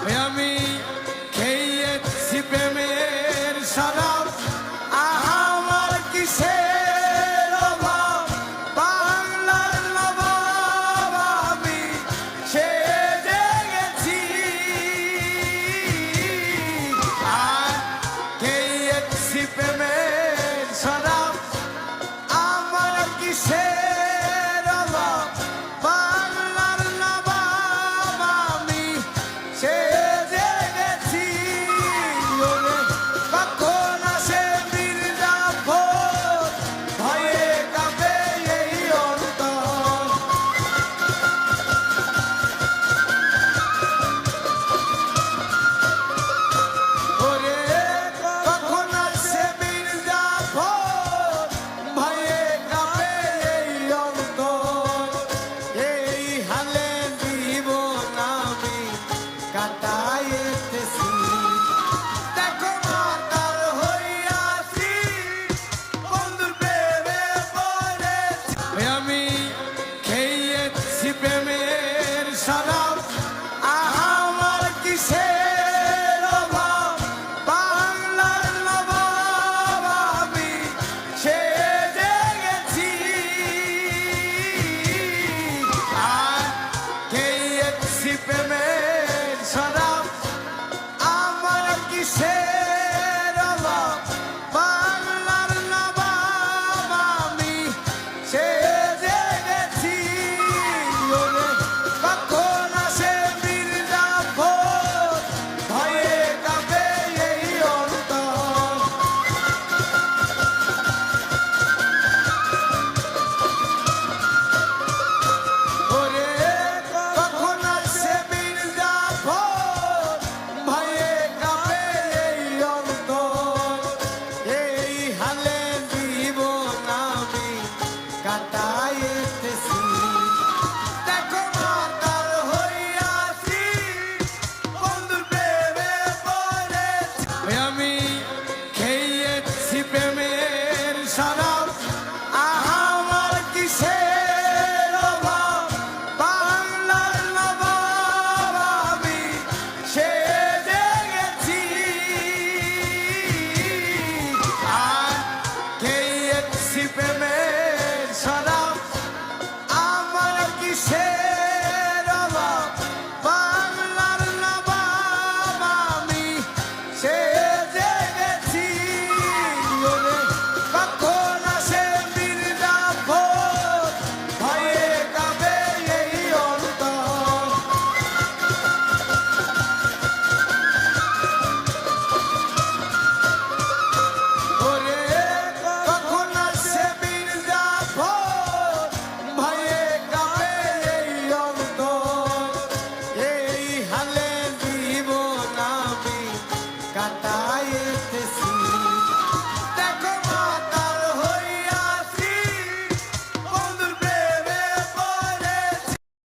আমি খেয়েছি প্রেমের শরাব আমার কিসের অভাব? খেয়েছি FM